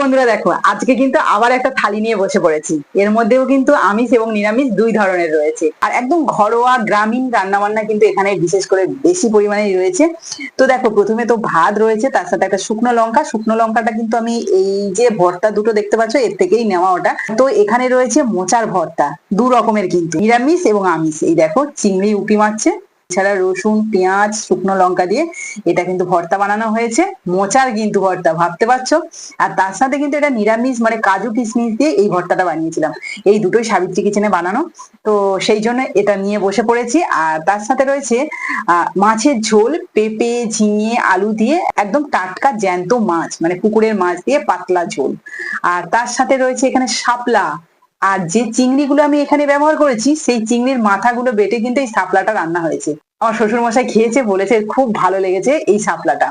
বন্ধুরা দেখো, আজকে কিন্তু আবার একটা থালি নিয়ে বসে পড়েছি। এর মধ্যেও কিন্তু আমিষ এবং নিরামিষ দুই ধরনের রয়েছে। আর একদম ঘরোয়া গ্রামীণ রান্না বান্না কিন্তু এখানে বিশেষ করে বেশি পরিমাণে রয়েছে। তো দেখো, প্রথমে তো ভাত রয়েছে, তার সাথে একটা শুকনো লঙ্কা। শুকনো লঙ্কাটা কিন্তু আমি এই যে ভর্তা দুটো দেখতে পাচ্ছ, এর থেকেই নেওয়া ওটা। তো এখানে রয়েছে মোচার ভর্তা, দু রকমের কিন্তু, নিরামিষ এবং আমিষ। এই দেখো, চিংড়ি উঁকি মারছে এছাড়া রসুন, পেঁয়াজ, শুকনো লঙ্কা দিয়ে এটা কিন্তু ভর্তা বানানো হয়েছে। মোচার কিন্তু ভর্তা, ভাবতে পারছ? আর তার সাথে কিন্তু এটা নিরামিষ মানে কাজু কিশমিশ দিয়ে এই ভর্তাটা বানিয়েছিলাম। এই দুটোই সাবিত্রী কিচেনে বানানো। তো সেই জন্য এটা নিয়ে বসে পড়েছি। আর তার সাথে রয়েছে মাছের ঝোল, পেঁপে, ঝিঙে, আলু দিয়ে একদম টাটকা জ্যান্ত মাছ মানে পুকুরের মাছ দিয়ে পাতলা ঝোল। আর তার সাথে রয়েছে এখানে শাপলা। আর যে চিংড়িগুলো আমি এখানে ব্যবহার করেছি, সেই চিংড়ির মাথাগুলো বেটে কিন্তু এই শাপলাটা রান্না হয়েছে। আমার শ্বশুর মশাই খেয়েছে, বলেছে খুব ভালো লেগেছে এই শাপলাটা।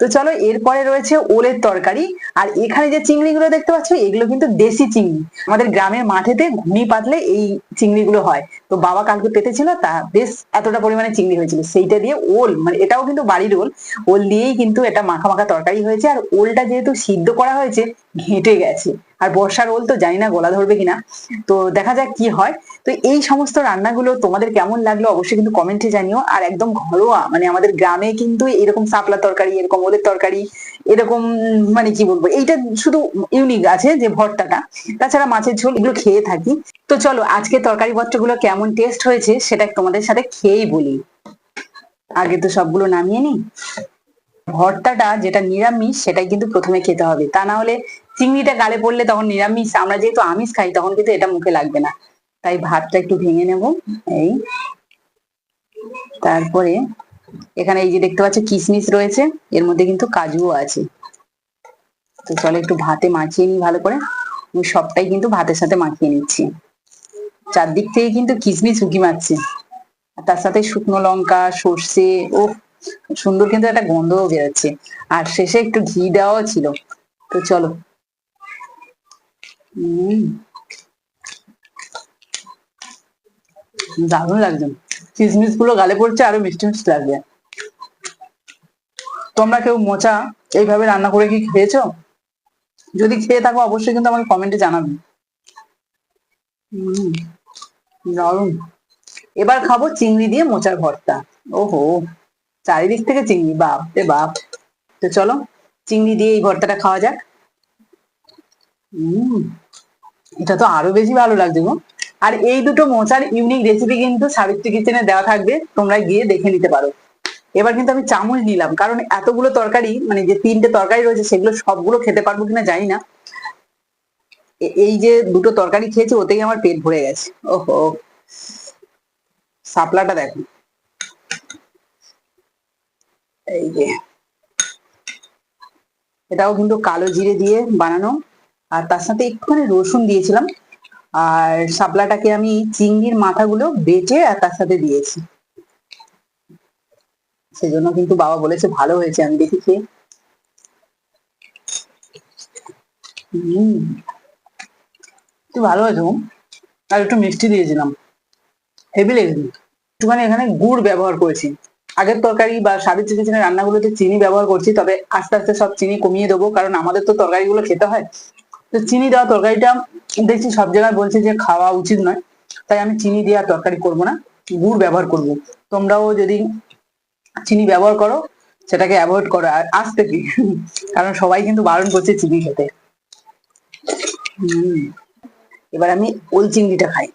তো চলো, এরপরে রয়েছে ওলের তরকারি। আর এখানে যে চিংড়িগুলো দেখতে পাচ্ছ, এগুলো কিন্তু দেশি চিংড়ি। আমাদের গ্রামের মাঠেতে ঘুনি পাতলে এই চিংড়িগুলো হয়। তো বাবা কালকে পেতেছিল, তা বেশ এতটা পরিমাণে চিংড়ি হয়েছিল। সেইটা দিয়ে ওল মানে এটাও কিন্তু বাড়ির ওল। ওল দিয়েই কিন্তু এটা মাখা মাখা তরকারি হয়েছে। আর ওলটা যেহেতু সিদ্ধ করা হয়েছে, ঘেঁটে গেছে। আর বর্ষার ওল তো জানি না গলা ধরবে কিনা। তো দেখা যাক কি হয়। তো এই সমস্ত রান্নাগুলো তোমাদের কেমন লাগল অবশ্যই কিন্তু কমেন্টে জানিও। আর একদম ঘরোয়া মানে আমাদের গ্রামে কিন্তু এরকম শাপলা তরকারি, এরকম ওদের তরকারি, এরকম মানে কি বলব, এইটা শুধু ইউনিক আছে যে ভর্তাটা। তাছাড়া মাছের ঝোল এগুলো খেয়ে থাকি। তো চলো, আজকে তরকারি পত্রগুলো কেমন টেস্ট হয়েছে সেটা তোমাদের সাথে খেয়েই বলি। আগে তো সবগুলো নামিয়ে নি ভর্তাটা যেটা নিরামিষ সেটাই কিন্তু প্রথমে খেতে হবে। তা না হলে চিংড়িটা গালে পড়লে তখন নিরামিষ, আমরা যেহেতু আমিষ খাই, তখন কিন্তু এটা মুখে লাগবে না। তাই ভাতটা একটু ভেঙে নেব, এই। তারপরে এখানে এই যে দেখতে পাচ্ছ, কিশমিশ রয়েছে, এর মধ্যে কিন্তু কাজুও আছে। তো চলো একটু ভাতে মাখিয়ে নিই ভালো করে। আমি সবটাই কিন্তু ভাতের সাথে মাখিয়ে নিচ্ছি। চারদিক থেকে কিন্তু কিশমিশ উকি মারছে। আর তার সাথে শুকনো লঙ্কা, সর্ষে ও সুন্দর কিন্তু একটা গন্ধও বেরোচ্ছে। আর শেষে একটু ঘি দেওয়াও ছিল। তো চলো দারুণ লাগছে। কিশমিশগুলো গালে পড়ছে, আরও মিষ্টি মিষ্টি লাগবে। তোমরা কেউ মোচা এইভাবে রান্না করে কি খেয়েছো? যদি খেয়ে থাকো, অবশ্যই কিন্তু আমাকে কমেন্টে জানাবে। দারুণ। এবার খাব চিংড়ি দিয়ে মোচার ভর্তা। ওহো, চারিদিক থেকে চিংড়ি বাপ রে বাপ। তো চলো, চিংড়ি দিয়ে এই ভর্তাটা খাওয়া যাক। এটা তো আরও বেশি ভালো লাগছে গো। আর এই দুটো মোচার ইউনিক রেসিপি কিন্তু সাবিত্রী কিচেনে দেওয়া থাকবে, তোমরা গিয়ে দেখে নিতে পারো। এবার কিন্তু আমি চামচ নিলাম, কারণ এতগুলো তরকারি মানে যে তিনটে তরকারি রয়েছে, সেগুলো সবগুলো খেতে পারব কিনা জানি না। এই যে দুটো তরকারি খেয়েছি, ওতেই আমার পেট ভরে গেছে। ওহো শাপলাটা দেখো। এই যে, এটাও কিন্তু কালো জিরে দিয়ে বানানো। আর তার সাথে একটুখানি রসুন দিয়েছিলাম। আর শাপলাটাকে আমি চিংড়ির মাথাগুলো বেটে আর তার সাথে দিয়েছি। সেজন্য কিন্তু বাবা বলেছে ভালো হয়েছে, আমি দেখি খেয়ে। একটু ভালো হয়েছে আর একটু মিষ্টি দিয়েছিলাম। হেভি লেগেছে। একটুখানি এখানে গুড় ব্যবহার করেছি। আগের তরকারি বা সাবিত্রী কিচেনের রান্নাগুলোতে চিনি ব্যবহার করছি, তবে আস্তে আস্তে সব চিনি কমিয়ে দেবো, কারণ আমাদের তো তরকারিগুলো খেতে হয়। তো চিনি দেওয়া তরকারিটা দেখছি সব জায়গায় বলছে যে খাওয়া উচিত নয়, তাই আমি চিনি আর তরকারি করব না, গুড় ব্যবহার করব। তোমরাও যদি চিনি ব্যবহার করো, সেটাকে অ্যাভয়েড করো, আর আজ থেকে কারণ সবাই কিন্তু বারণ করছে চিনি খেতে। এবার আমি ওই চিংড়িটা খাই।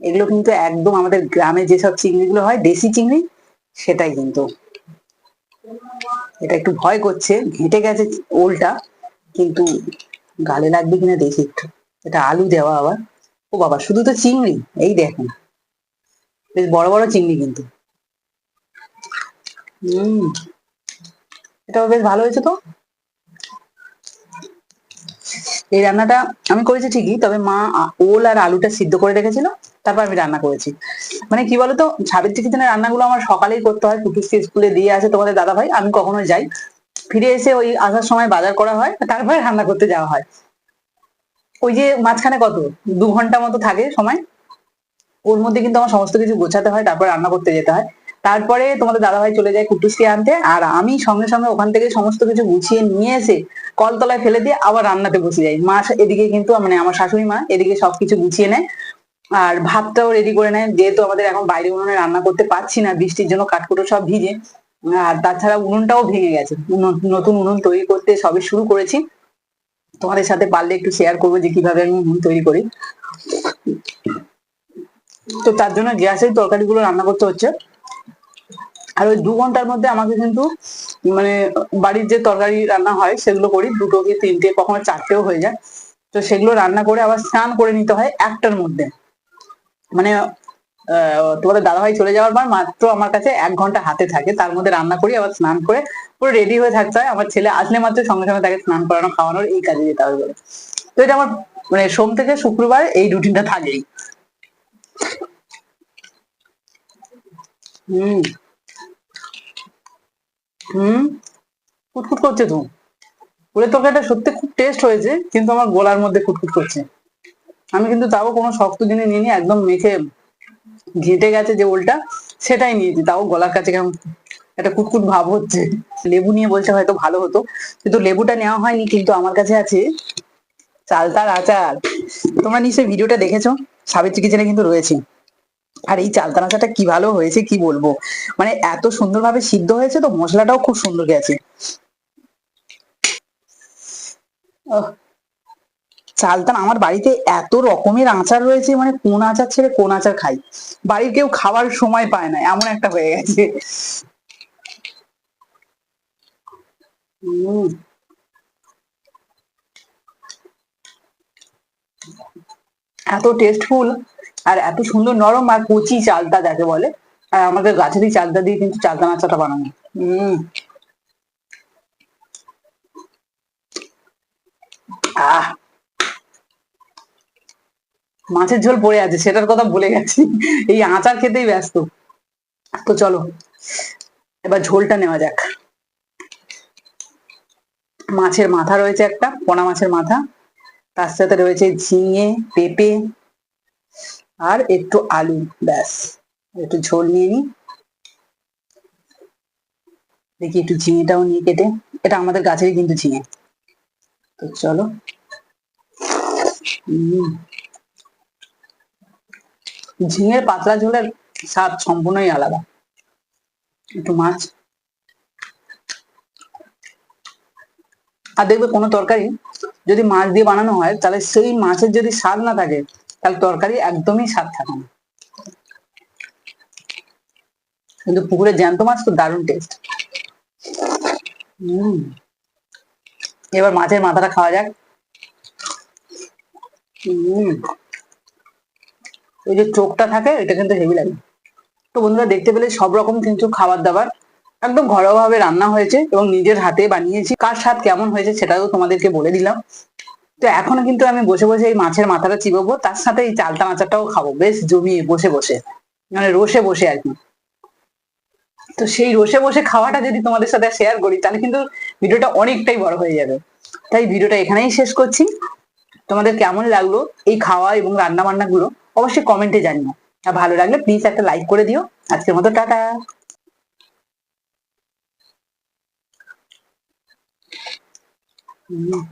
এগুলো কিন্তু একদম আমাদের গ্রামে যেসব চিংড়িগুলো হয়, দেশি চিংড়ি, সেটাই কিন্তু। এটা একটু ভয় করছে, ঘেঁটে গেছে ওলটা, কিন্তু গালে লাগবে কিনা দেখি একটু। এটা আলু দেওয়া আবার। ও বাবা, শুধু তো চিংড়ি, এই দেখুন বেশ বড় বড় চিংড়ি কিন্তু। হম, এটাও বেশ ভালো হয়েছে তো? এই রান্নাটা আমি করেছি ঠিকই, তবে মা ওল আর আলুটা সিদ্ধ করে রেখেছিল, তারপর আমি রান্না করেছি। মানে কি বলতো সাবিত্রী কিচেনের রান্নাগুলো আমার সকালেই করতে হয়, কুটুসকে স্কুলে দিয়ে আসে তোমাদের দাদা ভাই আমি কখনো যাই। ফিরে এসে ওই আসার সময় বাজার করা হয়, তারপরে রান্না করতে যাওয়া হয়। ওই যে মাঝখানে কত? দু ঘণ্টা মতো থাকে সময়। ওর মধ্যে কিন্তু আমার সমস্ত কিছু গোছাতে হয়, তারপর রান্না করতে যেতে হয়। তারপরে তোমাদের দাদাভাই চলে যায় কুটুসকে আনতে, আর আমি সঙ্গে সঙ্গে ওখান থেকে সমস্ত কিছু গুছিয়ে নিয়ে এসে কলতলায় ফেলে দিয়ে আবার রান্নাতে বসে যাই। মা এদিকে কিন্তু মানে আমার শাশুড়ি মা এদিকে সবকিছু গুছিয়ে নেয়, আর ভাতটাও রেডি করে নেয়। যেহেতু আমাদের এখন বাইরে উনুনে রান্না করতে পারছি না, বৃষ্টির জন্য কাঠকুটো সব ভিজে। আর তাছাড়া উনুনটাও ভেঙে গেছে। নতুন উনুন তৈরি করতে সবে শুরু করেছি। তোমাদের সাথে পারলে একটু শেয়ার করব যে কীভাবে আমি উনুন তৈরি করি। তো তার জন্য গ্যাসের তরকারিগুলো রান্না করতে হচ্ছে। আর ওই দু ঘণ্টার মধ্যে আমাকে কিন্তু মানে বাড়ির যে তরকারি রান্না হয়, সেগুলো করি। দুটো কি তিনটে, কখনো চারটেও হয়ে যায়। তো সেগুলো রান্না করে আবার স্নান করে নিতে হয় একটার মধ্যে। মানে তোমাদের দাদাভাই চলে যাওয়ার পর মাত্র আমার কাছে এক ঘণ্টা হাতে থাকে। তার মধ্যে রান্না করি, আবার স্নান করে পুরো রেডি হয়ে থাকতে হয়। আমার ছেলে আসলে মাত্র সঙ্গে সঙ্গে তাকে স্নান করানো, খাওয়ানোর এই কাজে যেতে হবে বলে। তো এটা আমার মানে সোম থেকে শুক্রবার এই রুটিনটা থাকেই। হুম। হুম। কুটকুট করছে তো। ওলের তরকারিটা সত্যি খুব টেস্ট হয়েছে, কিন্তু আমার গলার মধ্যে কুটকুট করছে। আমি কিন্তু তাও কোনো শক্ত জিনিস নিইনি, একদম মেখে ঘেটে গেছে যে ওলটা, সেটাই নিয়েছি তাও গলার কাছে কেমন একটা কুটকুট ভাব হচ্ছে। লেবু নিয়ে বলছে হয়তো ভালো হতো। কিন্তু লেবুটা নেওয়া হয়নি, কিন্তু আমার কাছে আছে চালতার আচার। তোমরা নিশ্চয়ই ভিডিওটা দেখেছ? সাবিত্রী কিচেনে কিন্তু রয়েছে। আর এই চালতার আচারটা কি ভালো হয়েছে, কি বলব? মানে এত সুন্দরভাবে সিদ্ধ হয়েছে তো, মশলাটাও খুব সুন্দর গেছে। চালতান আমার বাড়িতে এত রকমের আচার রয়েছে মানে কোন আচার ছেড়ে কোন আচার খাই। বাড়ির কেউ খাওয়ার সময় পায় না, এমন একটা হয়ে গেছে। এত টেস্টফুল আর এত সুন্দর নরম আর কচি চালতা যাকে বলে, আর আমাদের গাছেরই চালতা দিয়ে কিন্তু চালতা নাচাটা বানানো। হম। আহ! মাছের ঝোল পড়ে আছে, সেটার কথা ভুলে গেছি। এই আচার খেতেই ব্যস্ত। তো চলো, এবার ঝোলটা নেওয়া যাক। মাছের মাথা রয়েছে একটা, পোনা মাছের মাথা। তার সাথে রয়েছে ঝিঙে, পেঁপে আর একটু আলু, ব্যাস। একটু ঝোল নিয়ে নিই। দেখি একটু ঝিঙেটাও নিয়ে কেটে। এটা আমাদের গাছেরই কিন্তু ঝিঙে। তো চলো। উম। ঝিঙের পাতলা ঝোলের স্বাদ সম্পূর্ণই আলাদা। একটু মাছ। আর দেখবে কোনো তরকারি যদি মাছ দিয়ে বানানো হয়, তাহলে সেই মাছের যদি স্বাদ না থাকে, তাহলে তরকারি একদমই স্বাদ থাকে না। কিন্তু পুকুরের জ্যান্ত মাছ তো দারুণ টেস্ট হম। এবার মাছের মাথাটা খাওয়া যাক। হম। ওই যে চোখটা থাকে এটা কিন্তু হেভি লাগে। তো বন্ধুরা, দেখতে পেলে সব রকম কিন্তু খাবার দাবার একদম ঘরোয়া ভাবে রান্না হয়েছে এবং নিজের হাতে বানিয়েছি। কার স্বাদ কেমন হয়েছে সেটাও তোমাদেরকে বলে দিলাম। তো এখনও কিন্তু আমি বসে বসে এই মাছের মাথাটা চিবাবো, তার সাথে এই চালতা মাচাটাও খাব। বেশ জমিয়ে বসে বসে মানে রসে বসে আর কি। তো সেই রসে বসে খাওয়াটা যদি তোমাদের সাথে শেয়ার করি, তাহলে কিন্তু ভিডিওটা অনেকটাই বড় হয়ে যাবে। তাই ভিডিওটা এখানেই শেষ করছি। তোমাদের কেমন লাগল এই খাওয়া এবং রান্না বান্না গুলো অবশ্যই কমেন্টে জানিও। আর ভালো লাগলে প্লিজ একটা লাইক করে দিও। আজকের মতো টাটা। হুম।